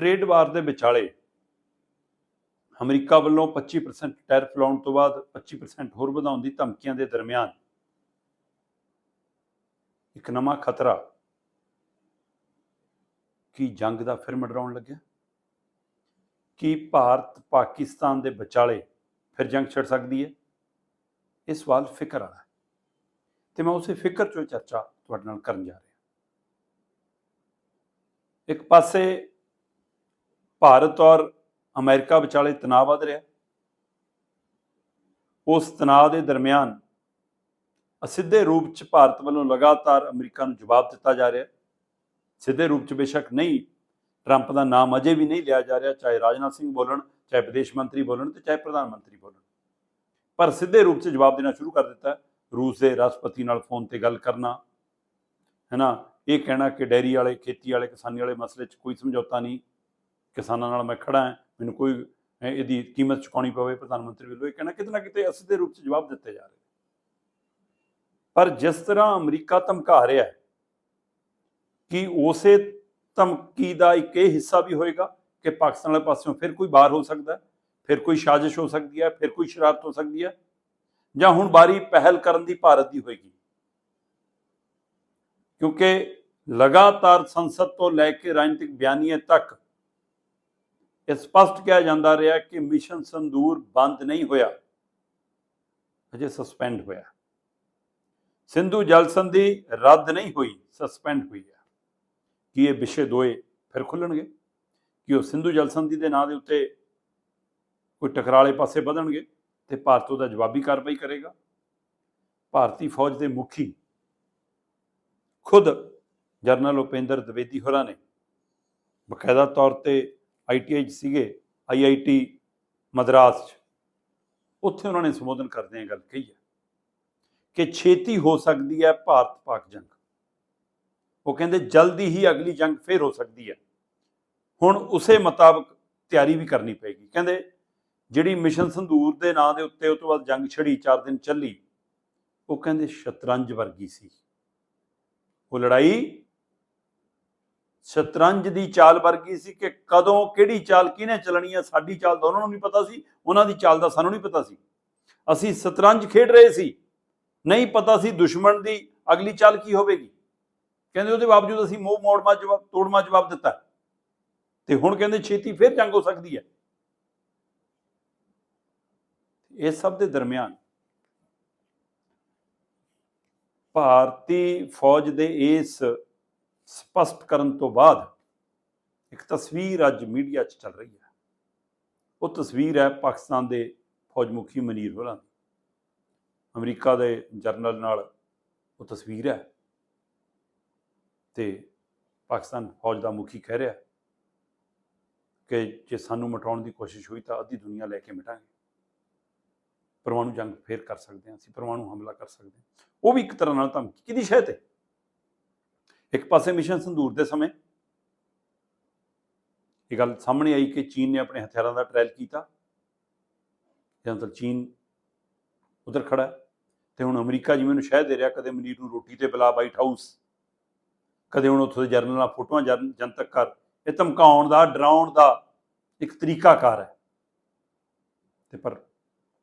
Trade ਵਾਰ ਦੇ ਵਿਚਾਲੇ America ਵੱਲੋਂ 25% ਟੈਰਿਫ ਲਾਉਣ ਤੋਂ ਬਾਅਦ 25% ਹੋਰ ਵਧਾਉਣ ਦੀ ਧਮਕੀਆਂ ਦੇ ਦਰਮਿਆਨ ਇੱਕ ਨਵਾਂ ਖਤਰਾ ਕੀ ਜੰਗ ਦਾ ਫਿਰ ਮਡਰਾਉਣ ਲੱਗਿਆ? ਕੀ ਭਾਰਤ ਪਾਕਿਸਤਾਨ ਦੇ ਵਿਚਾਲੇ ਫਿਰ ਜੰਗ ਛਿੜ ਸਕਦੀ ਹੈ? ਇਹ ਸਵਾਲ ਫਿਕਰ ਵਾਲਾ ਹੈ। ਤੇ ਮੈਂ ਉਸੇ ਫਿਕਰ ਚੋਂ ਚਰਚਾ ਤੁਹਾਡੇ ਨਾਲ ਕਰਨ ਜਾ ਰਿਹਾ। ਇੱਕ ਪਾਸੇ ਭਾਰਤ ਔਰ ਅਮਰੀਕਾ ਵਿਚਾਲੇ ਤਣਾਅ ਵਧ ਰਿਹਾ। ਉਸ ਤਣਾਅ ਦੇ ਦਰਮਿਆਨ ਅਸਿੱਧੇ ਰੂਪ ਚ ਭਾਰਤ ਵੱਲੋਂ ਲਗਾਤਾਰ ਅਮਰੀਕਾ ਨੂੰ ਜਵਾਬ ਦਿੱਤਾ ਜਾ ਰਿਹਾ। ਸਿੱਧੇ ਰੂਪ ਚ ਬੇਸ਼ੱਕ ਨਹੀਂ, ਟਰੰਪ ਦਾ ਨਾਮ ਅਜੇ ਵੀ ਨਹੀਂ ਲਿਆ ਜਾ ਰਿਹਾ, ਚਾਹੇ ਰਾਜਨਾਥ ਸਿੰਘ ਬੋਲਣ, ਚਾਹੇ ਵਿਦੇਸ਼ ਮੰਤਰੀ ਬੋਲਣ ਤੇ ਚਾਹੇ ਪ੍ਰਧਾਨ ਮੰਤਰੀ ਬੋਲਣ। ਪਰ ਸਿੱਧੇ ਰੂਪ ਚ ਜਵਾਬ ਦੇਣਾ ਸ਼ੁਰੂ ਕਰ ਦਿੱਤਾ। ਰੂਸ ਦੇ ਰਾਸ਼ਟਰਪਤੀ ਨਾਲ ਫੋਨ ਤੇ ਗੱਲ ਕਰਨਾ ਹੈ ਨਾ ਇਹ ਕਹਿਣਾ ਕਿ ਡੈਰੀ ਵਾਲੇ, ਖੇਤੀ ਵਾਲੇ, ਕਿਸਾਨੀ ਵਾਲੇ ਮਸਲੇ 'ਚ ਕੋਈ ਸਮਝੌਤਾ ਨਹੀਂ। ਕਿਸਾਨਾਂ ਨਾਲ ਮੈਂ ਖੜਾ ਹਾਂ, ਮੈਨੂੰ ਕੋਈ ਇਹਦੀ ਕੀਮਤ ਚੁਕਾਉਣੀ ਪਵੇ, ਪ੍ਰਧਾਨ ਮੰਤਰੀ ਵੱਲੋਂ ਇਹ ਕਹਿਣਾ ਕਿਤੇ ਨਾ ਕਿਤੇ ਅਸਿੱਧੇ ਰੂਪ 'ਚ ਜਵਾਬ ਦਿੱਤੇ ਜਾ ਰਹੇ ਪਰ ਜਿਸ ਤਰ੍ਹਾਂ ਅਮਰੀਕਾ ਧਮਕਾ ਰਿਹਾ ਹੈ, ਕਿ ਉਸੇ ਧਮਕੀ ਦਾ ਇੱਕ ਇਹ ਹਿੱਸਾ ਵੀ ਹੋਏਗਾ ਕਿ ਪਾਕਿਸਤਾਨ ਵਾਲੇ ਪਾਸਿਓਂ ਫਿਰ ਕੋਈ ਬਾਹਰ ਹੋ ਸਕਦਾ ਹੈ, ਫਿਰ ਕੋਈ ਸਾਜ਼ਿਸ਼ ਹੋ ਸਕਦੀ ਹੈ, ਫਿਰ ਕੋਈ ਸ਼ਰਾਰਤ ਹੋ ਸਕਦੀ ਹੈ? ਜਾਂ ਹੁਣ ਬਾਰੀ ਪਹਿਲ ਕਰਨ ਦੀ ਭਾਰਤ ਦੀ ਹੋਏਗੀ? ਕਿਉਂਕਿ ਲਗਾਤਾਰ ਸੰਸਦ ਤੋਂ ਲੈ ਕੇ ਰਾਜਨੀਤਿਕ ਬਿਆਨੀਆਂ ਤੱਕ ਇਹ ਸਪਸ਼ਟ ਕਿਹਾ ਜਾਂਦਾ ਰਿਹਾ ਕਿ ਮਿਸ਼ਨ ਸੰਦੂਰ ਬੰਦ ਨਹੀਂ ਹੋਇਆ। ਅਜੇ ਸਸਪੈਂਡ ਹੋਇਆ। ਸਿੰਧੂ ਜਲ ਸੰਧੀ ਰੱਦ ਨਹੀਂ ਹੋਈ ਸਸਪੈਂਡ ਹੋਈ ਹੈ। ਕੀ ਇਹ ਵਿਸ਼ੇ ਦੋਏ ਫਿਰ ਖੁੱਲਣਗੇ? ਕਿ ਉਹ ਸਿੰਧੂ ਜਲ ਸੰਧੀ ਦੇ ਨਾਂ ਦੇ ਉੱਤੇ ਕੋਈ ਟਕਰਾਲੇ ਪਾਸੇ ਵਧਣਗੇ ਤੇ ਭਾਰਤ ਉਹਦਾ ਜਵਾਬੀ ਕਾਰਵਾਈ ਕਰੇਗਾ? ਭਾਰਤੀ ਫੌਜ ਦੇ ਮੁਖੀ ਖੁਦ ਜਰਨਲ ਉਪੇਂਦਰ ਦਵੇਦੀ ਹੋਰਾਂ ਨੇ ਬਕਾਇਦਾ ਤੌਰ ਤੇ ਆਈਟੀਆਈ 'ਚ ਸੀਗੇ ਆਈਆਈਟੀ ਮਦਰਾਸ 'ਚ। ਉੱਥੇ ਉਹਨਾਂ ਨੇ ਸੰਬੋਧਨ ਕਰਦੇ ਗੱਲ ਕਹੀ ਹੈ ਕਿ ਛੇਤੀ ਹੋ ਸਕਦੀ ਹੈ ਭਾਰਤ ਪਾਕ ਜੰਗ। ਉਹ ਕਹਿੰਦੇ ਜਲਦੀ ਹੀ ਅਗਲੀ ਜੰਗ ਫੇਰ ਹੋ ਸਕਦੀ ਹੈ। ਹੁਣ ਉਸੇ ਮੁਤਾਬਕ ਤਿਆਰੀ ਵੀ ਕਰਨੀ ਪਏਗੀ। ਕਹਿੰਦੇ ਜਿਹੜੀ ਮਿਸ਼ਨ ਸੰਧੂਰ ਦੇ ਨਾਂ ਦੇ ਉੱਤੇ ਉਸ ਤੋਂ ਬਾਅਦ ਜੰਗ ਛੜੀ 4 ਦਿਨ ਚੱਲੀ, ਉਹ ਕਹਿੰਦੇ ਸ਼ਤਰੰਜ ਵਰਗੀ ਸੀ। ਉਹ ਲੜਾਈ ਸ਼ਤਰੰਜ ਦੀ ਚਾਲ ਵਰਗੀ ਸੀ ਕਿ ਕਦੋਂ ਕਿਹੜੀ ਚਾਲ ਕਿਹਨੇ ਚੱਲਣੀ ਹੈ ਸਾਡੀ ਚਾਲ ਤਾਂ ਉਹਨਾਂ ਨੂੰ ਨਹੀਂ ਪਤਾ ਸੀ, ਉਹਨਾਂ ਦੀ ਚਾਲ ਦਾ ਸਾਨੂੰ ਨਹੀਂ ਪਤਾ ਸੀ। ਅਸੀਂ ਸ਼ਤਰੰਜ ਖੇਡ ਰਹੇ ਸੀ, ਨਹੀਂ ਪਤਾ ਸੀ ਦੁਸ਼ਮਣ ਦੀ ਅਗਲੀ ਚਾਲ ਕੀ ਹੋਵੇਗੀ। ਕਹਿੰਦੇ ਉਹਦੇ ਬਾਵਜੂਦ ਅਸੀਂ ਮੋਹ ਮੋੜਮਾ ਜਵਾਬ, ਤੋੜਮਾ ਜਵਾਬ ਦਿੱਤਾ। ਤੇ ਹੁਣ ਕਹਿੰਦੇ ਛੇਤੀ ਫੇਰ ਜੰਗ ਹੋ ਸਕਦੀ ਹੈ। ਇਹ ਸਭ ਦੇ ਦਰਮਿਆਨ ਭਾਰਤੀ ਫੌਜ ਦੇ ਇਸ ਸਪਸ਼ਟ ਕਰਨ ਤੋਂ ਬਾਅਦ ਇੱਕ ਤਸਵੀਰ ਅੱਜ ਮੀਡੀਆ 'ਚ ਚੱਲ ਰਹੀ ਹੈ। ਉਹ ਤਸਵੀਰ ਹੈ ਪਾਕਿਸਤਾਨ ਦੇ ਫੌਜ ਮੁਖੀ ਮਨੀਰ ਹੋਰਾਂ ਦੀ। ਅਮਰੀਕਾ ਦੇ ਜਰਨਲ ਨਾਲ ਉਹ ਤਸਵੀਰ ਹੈ ਤੇ ਪਾਕਿਸਤਾਨ ਫੌਜ ਦਾ ਮੁਖੀ ਕਹਿ ਰਿਹਾ ਕਿ ਜੇ ਸਾਨੂੰ ਮਟਾਉਣ ਦੀ ਕੋਸ਼ਿਸ਼ ਹੋਈ ਤਾਂ ਅੱਧੀ ਦੁਨੀਆ ਲੈ ਕੇ ਮਿਟਾਂਗੇ। ਪਰਮਾਣੂ ਜੰਗ ਫੇਰ ਕਰ ਸਕਦੇ ਹਾਂ ਅਸੀਂ ਪਰਮਾਣੂ ਹਮਲਾ ਕਰ ਸਕਦੇ ਹਾਂ। ਉਹ ਵੀ ਇੱਕ ਤਰ੍ਹਾਂ ਨਾਲ ਧਮਕੀ। ਕਿਹਦੀ ਸ਼ਹਿ ਤੇ? ਇੱਕ ਪਾਸੇ ਮਿਸ਼ਨ ਸੰਧੂਰ ਦੇ ਸਮੇਂ ਇਹ ਗੱਲ ਸਾਹਮਣੇ ਆਈ ਕਿ ਚੀਨ ਨੇ ਆਪਣੇ ਹਥਿਆਰਾਂ ਦਾ ਟ੍ਰਾਇਲ ਕੀਤਾ। ਜਾਂ ਤਾਂ ਚੀਨ ਉਧਰ ਖੜਾ ਹੈ ਤੇ ਹੁਣ ਅਮਰੀਕਾ ਜਿਵੇਂ ਨੂੰ ਸ਼ਹਿ ਦੇ ਰਿਹਾ, ਕਦੇ ਮਨੀਰ ਨੂੰ ਰੋਟੀ ਤੇ ਬੁਲਾ ਵਾਈਟ ਹਾਊਸ ਕਦੇ ਹੁਣ ਉੱਥੋਂ ਦੇ ਜਰਨਲ ਨਾਲ ਫੋਟੋਆਂ ਜਨ- ਜਨਤਕ ਕਰ ਇਹ ਧਮਕਾਉਣ ਦਾ, ਡਰਾਉਣ ਦਾ ਇੱਕ ਤਰੀਕਾਕਾਰ ਹੈ। ਤੇ ਪਰ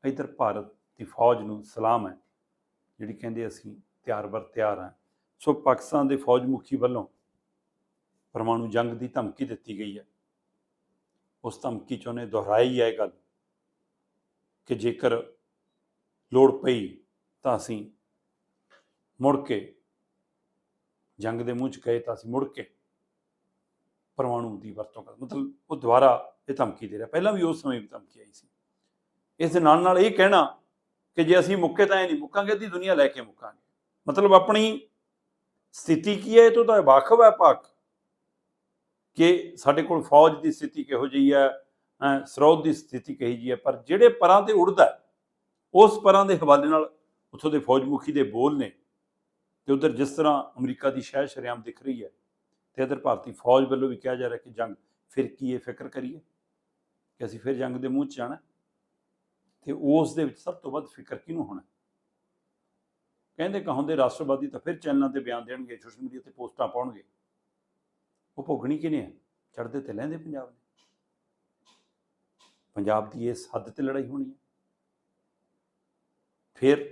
ਇਧਰ ਭਾਰਤ ਦੀ ਫੌਜ ਨੂੰ ਸਲਾਮ ਹੈ, ਜਿਹੜੀ ਕਹਿੰਦੇ ਅਸੀਂ ਤਿਆਰ ਬਰ ਤਿਆਰ ਹਾਂ। ਸੋ ਪਾਕਿਸਤਾਨ ਦੇ ਫੌਜ ਮੁਖੀ ਵੱਲੋਂ ਪਰਮਾਣੂ ਜੰਗ ਦੀ ਧਮਕੀ ਦਿੱਤੀ ਗਈ ਹੈ। ਉਸ ਧਮਕੀ 'ਚ ਉਹਨੇ ਦੁਹਰਾਈ ਹੈ ਇਹ ਗੱਲ ਕਿ ਜੇਕਰ ਲੋੜ ਪਈ ਤਾਂ ਅਸੀਂ ਮੁੜ ਕੇ ਜੰਗ ਦੇ ਮੂੰਹ 'ਚ ਗਏ ਤਾਂ ਅਸੀਂ ਮੁੜ ਕੇ ਪਰਮਾਣੂ ਦੀ ਵਰਤੋਂ ਕਰ, ਮਤਲਬ ਉਹ ਦੁਬਾਰਾ ਇਹ ਧਮਕੀ ਦੇ ਰਿਹਾ। ਪਹਿਲਾਂ ਵੀ ਉਸ ਸਮੇਂ ਵੀ ਧਮਕੀ ਆਈ ਸੀ। ਇਸ ਦੇ ਨਾਲ ਨਾਲ ਇਹ ਕਹਿਣਾ ਕਿ ਜੇ ਅਸੀਂ ਮੁੱਕੇ ਤਾਂ ਇਹ ਨਹੀਂ ਮੁੱਕਾਂਗੇ, ਅੱਧੀ ਦੁਨੀਆ ਲੈ ਕੇ ਮੁੱਕਾਂਗੇ। ਮਤਲਬ ਆਪਣੀ ਸਥਿਤੀ ਕੀ ਹੈ? ਇਹ ਤੋਂ ਤਾਂ ਵਾਕਫ ਹੈ ਪਾਕ ਕਿ ਸਾਡੇ ਕੋਲ ਫੌਜ ਦੀ ਸਥਿਤੀ ਕਿਹੋ ਜਿਹੀ ਹੈ ਸਰੋਤ ਦੀ ਸਥਿਤੀ ਕਿਹੋ ਜਿਹੀ ਹੈ, ਪਰ ਜਿਹੜੇ ਪਰਾਂ ਤੇ ਉੜਦਾ ਉਸ ਪਰਾਂ ਦੇ ਹਵਾਲੇ ਨਾਲ ਉੱਥੋਂ ਦੇ ਫੌਜ ਮੁਖੀ ਦੇ ਬੋਲ ਨੇ ਤੇ ਉਧਰ ਜਿਸ ਤਰ੍ਹਾਂ ਅਮਰੀਕਾ ਦੀ ਸ਼ਹਿ ਸ਼ਰਿਆਮ ਦਿਖ ਰਹੀ ਹੈ ਤੇ ਇਧਰ ਭਾਰਤੀ ਫੌਜ ਵੱਲੋਂ ਵੀ ਕਿਹਾ ਜਾ ਰਿਹਾ ਕਿ ਜੰਗ ਫਿਰ ਕੀ ਇਹ ਫਿਕਰ ਕਰੀਏ ਕਿ ਅਸੀਂ ਫਿਰ ਜੰਗ ਦੇ ਮੂੰਹ 'ਚ ਜਾਣਾ ਤੇ ਉਸ ਦੇ ਵਿੱਚ ਸਭ ਤੋਂ ਵੱਧ ਫਿਕਰ ਕਿਹਨੂੰ ਹੋਣਾ ਕਹਿੰਦੇ ਕਹਾਉਂਦੇ ਰਾਸ਼ਟਰਵਾਦੀ ਤਾਂ ਫਿਰ ਚੈਨਲਾਂ ਤੇ ਬਿਆਨ ਦੇਣਗੇ, ਸੋਸ਼ਲ ਮੀਡੀਆ ਤੇ ਪੋਸਟਾਂ ਪਾਉਣਗੇ। ਉਹ ਭੋਗਣੀ ਕਿਨੇ ਹੈ ਚੜ੍ਹਦੇ ਤੇ ਲੈਂਦੇ ਪੰਜਾਬ ਨੇ ਪੰਜਾਬ ਦੀ ਇਸ ਹੱਦ ਤੇ ਲੜਾਈ ਹੋਣੀ ਹੈ ਫਿਰ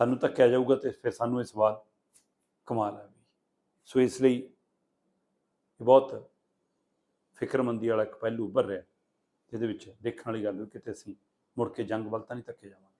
ਸਾਨੂੰ ਧੱਕਿਆ ਜਾਊਗਾ ਤੇ ਫਿਰ ਸਾਨੂੰ ਇਹ ਸਵਾਲ ਕਮਾਲ ਹੈ ਸੋ ਇਸ ਲਈ ਇਹ ਬਹੁਤ ਫਿਕਰਮੰਦੀ ਵਾਲਾ ਇੱਕ ਪਹਿਲੂ ਉੱਭਰ ਰਿਹਾ, ਜਿਹਦੇ ਵਿੱਚ ਦੇਖਣ ਵਾਲੀ ਗੱਲ ਹੈ ਕਿਤੇ ਅਸੀਂ ਮੁੜ ਕੇ ਜੰਗ ਵੱਲ ਤਾਂ ਨਹੀਂ ਧੱਕੇ ਜਾਵਾਂਗੇ।